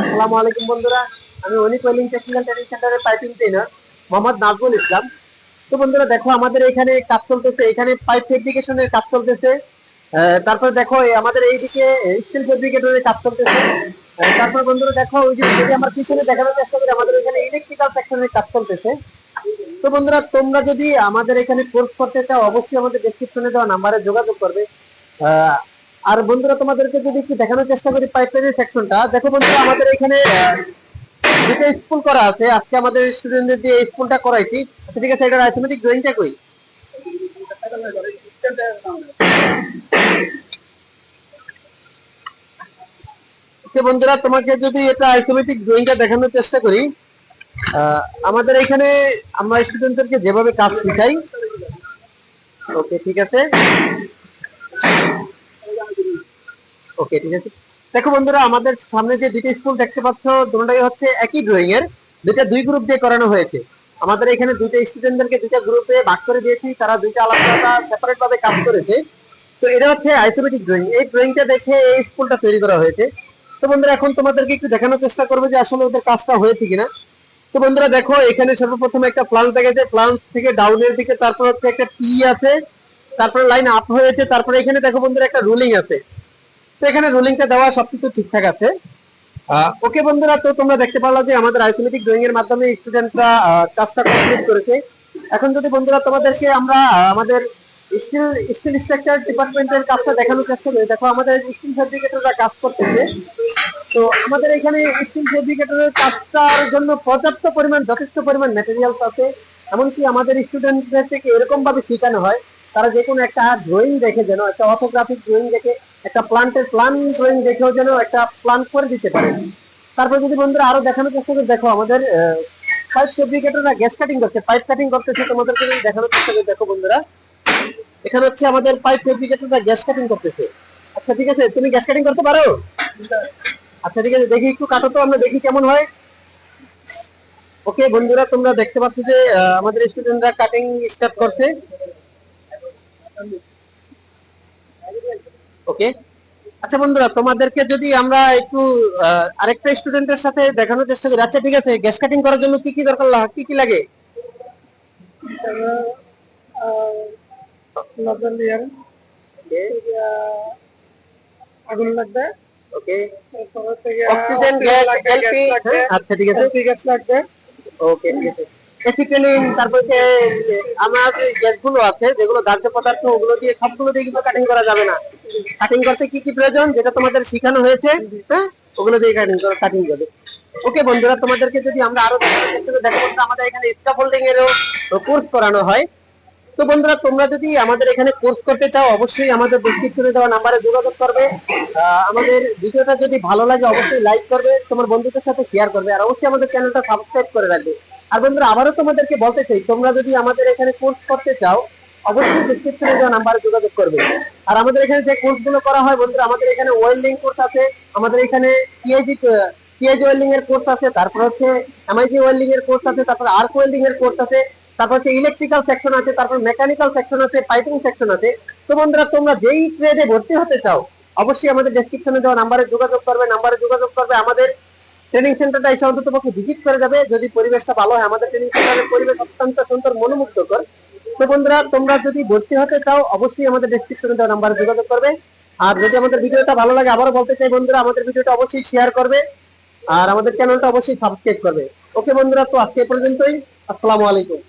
আসসালামু আলাইকুম বন্ধুরা। আমি অনিক ওয়েলিং টেকনিক্যাল ট্রেনিং সেন্টারের পাইপিং ট্রেনার মোহাম্মদ ইসলাম। তো বন্ধুরা, দেখো আমাদের এখানে কাজ চলতেছে। এখানে পাইপ ফেব্রিকেশনের কাজ চলতেছে। তারপর দেখো আমাদের এইদিকে স্টিল ফেব্রিকেটরের কাজ চলতেছে। তারপর বন্ধুরা দেখো ওই যে আমার পিছনে দেখানোর চেষ্টা করি, আমাদের এখানে ইলেকট্রিক্যাল সেকশনের কাজ চলতেছে। তো বন্ধুরা, তোমরা যদি আমাদের এখানে কোর্স করতে চাও, অবশ্যই আমাদের ডেসক্রিপশনে দেওয়া নাম্বারে যোগাযোগ করবে। আর বন্ধুরা, তোমাদেরকে যদি একটু দেখানোর চেষ্টা করি পাইপলাইনের সেকশনটা দেখো বন্ধুরা, আমাদের এখানে দুটো স্কুল করা আছে। আজকে আমাদের স্টুডেন্টদের দিয়ে স্কুলটা করাইছি। ঠিক আছে এটা অ্যাথমেটিক ড্রয়িংটা কই বন্ধুরা, তোমাকে যদি এটা আইসোমেটিক ড্রয়িংটা দেখানোর চেষ্টা করি আমাদের এখানে আমরা স্টুডেন্টদেরকে যেভাবে কাজ শেখাই, ওকে, ঠিক আছে? ওকে ঠিক আছে। দেখো বন্ধুরা, আমাদের সামনে যে দুটো স্কুল দেখতে পাচ্ছ দুটোটাই হচ্ছে একই ড্রয়িং এর। দুইটা দুই গ্রুপ দিয়ে করানো হয়েছে। আমাদের এখানে দুইটা স্টুডেন্টদেরকে দুইটা গ্রুপে ভাগ করে দিয়েছি। তারা দুইটা আলাদা আলাদা সেপারেট ভাবে কাজ করেছে। তো এটা হচ্ছে আইসোমেটিক ড্রয়িং এই ড্রয়িংটা দেখে এই স্কুলটা তৈরি করা হয়েছে। তো বন্ধুরা, এখন তোমাদেরকে একটু দেখানোর চেষ্টা করব যে আসলে ওদের কাজটা হয়েছে কিনা। তো বন্ধুরা, দেখো, এখানে সর্বপ্রথম একটা প্লান দেখেছে প্লান থেকে ডাউনের দিকে তারপর হচ্ছে একটা টি আছে। তারপরে লাইন আপ হয়েছে। তারপরে এখানে দেখো বন্ধুরা, একটা রুলিং আছে। তো এখানে রুলিংটা দেওয়া সবকিছু ঠিকঠাক আছে। ওকে বন্ধুরা, তো তোমরা দেখতে পারল যে আমাদের আইসোমেটিক ড্রয়িং এর মাধ্যমে স্টুডেন্টরা কাজটা কমপ্লিট করেছে। এখন যদি বন্ধুরা তোমাদেরকে আমরা আমাদের স্টিল স্টিল স্ট্রাকচার ডিপার্টমেন্টের কাজটা দেখানোর চেষ্টা করি। দেখো, আমাদের স্টিল ফেব্রিকেটররা কাজ করতেছে। তো আমাদের এখানে স্টিল ফেব্রিকেটরের কাজটার জন্য পর্যাপ্ত পরিমাণ, যথেষ্ট পরিমাণ ম্যাটেরিয়ালস আছে। এমনকি আমাদের স্টুডেন্টদের থেকে এরকম ভাবে শেখানো হয়। তারা যে কোনো একটা ড্রয়িং দেখে যেন, একটা অটোগ্রাফিক ড্রয়িং দেখে, একটা প্লান্টের প্লান ড্রয়িং দেখেও যেন একটা প্লান করে দিতে পারে। তারপর যদি বন্ধুরা আরও দেখানোর চেষ্টা করে, দেখো আমাদের পাইপ গ্যাস কাটিং করছে পাইপ কাটিং করতেছে, তোমাদেরকে দেখানোর চেষ্টা করে, দেখো বন্ধুরা। এখানে হচ্ছে আমাদের পাইপ ফেব্রিকেটররা গ্যাস কাটিং করতেছে। আচ্ছা ঠিক আছে, তুমি গ্যাস কাটিং করতে পারো? আচ্ছা ঠিক আছে, দেখি একটু কাটো তো, আমরা দেখি কেমন হয়। ওকে বন্ধুরা, তোমরা দেখতে পাচ্ছ যে আমাদের স্টুডেন্টরা কাটিং স্টার্ট করছে। ওকে আচ্ছা বন্ধুরা তোমাদেরকে যদি আমরা একটু আরেকটা স্টুডেন্টের সাথে দেখানোর চেষ্টা করি। আচ্ছা ঠিক আছে গ্যাস কাটিং করার জন্য কি কি দরকার? কি কি লাগে? আগুন লাগবে ওকে অক্সিজেন গ্যাস এলপি আচ্ছা ঠিক আছে। গ্যাস লাগবে। ওকে ঠিক আছে। এসিক্যালিন তারপর আমার যে গ্যাসগুলো আছে, যেগুলো দাহ্য পদার্থ, ওগুলো দিয়ে সবগুলো দিয়ে কিন্তু কাটিং করা যাবে না। কাটিং করতে কি কি প্রয়োজন? যেটা তোমাদের হয়েছে হ্যাঁ? ওগুলো দিয়ে কাটিং করা কাটিং করবে। ওকে বন্ধুরা, তোমাদেরকে যদি আমরা আরও দেখো আমাদের এখানে স্কাফোল্ডিং এরও কোর্স করানো হয়, তো বন্ধুরা, তোমরা যদি আমাদের এখানে কোর্স করতে চাও, অবশ্যই আমাদের ডেসক্রিপশনে দেওয়া নাম্বারে যোগাযোগ করবে। আমাদের ভিডিওটা যদি ভালো লাগে, অবশ্যই লাইক করবে, তোমার বন্ধুদের সাথে শেয়ার করবে, আর অবশ্যই আমাদের চ্যানেলটা সাবস্ক্রাইব করে রাখবে। আর বন্ধুরা, আবারও তোমাদেরকে বলতে চাই, তোমরা যদি আমাদের এখানে কোর্স করতে চাও, অবশ্যই ডেসক্রিপশনে দেওয়া নাম্বারে যোগাযোগ করবে। আর আমাদের এখানে যে কোর্সগুলো করা হয় বন্ধুরা, আমাদের এখানে ওয়েল্ডিং কোর্স আছে, আমাদের এখানে পিএইচডি পিএইচডি ওয়েল্ডিং এর কোর্স আছে, তারপর হচ্ছে এমআইজি ওয়েল্ডিং এর কোর্স আছে, তারপর আর্ক ওয়েল্ডিং এর কোর্স আছে, তারপর হচ্ছে ইলেকট্রিক্যাল সেকশন আছে, তারপর মেকানিক্যাল সেকশন আছে পাইপিং সেকশন আছে। তো বন্ধুরা, তোমরা যেই ট্রেডে ভর্তি হতে চাও, অবশ্যই আমাদের ডেসক্রিপশনে দেওয়া নাম্বারে যোগাযোগ করবে নাম্বারে যোগাযোগ করবে আমাদের ট্রেনিং সেন্টারটা এসে অন্তত পক্ষে ভিজিট করে যাবে। যদি পরিবেশটা ভালো হয়, আমাদের ট্রেনিং সেন্টারের পরিবেশ অত্যন্ত সুন্দর, মনোমুগ্ধকর। তো বন্ধুরা, তোমরা যদি ভর্তি হতে চাও, অবশ্যই আমাদের ডেসক্রিপশনে দেওয়া নাম্বারে যোগাযোগ করবে। আর যদি আমাদের ভিডিওটা ভালো লাগে, আবারও বলতে চাই বন্ধুরা, আমাদের ভিডিওটা অবশ্যই শেয়ার করবে। আর আমাদের চ্যানেলটা অবশ্যই সাবস্ক্রাইব করবে। ওকে বন্ধুরা, তো আজকে পর্যন্তই। আসসালামু আলাইকুম।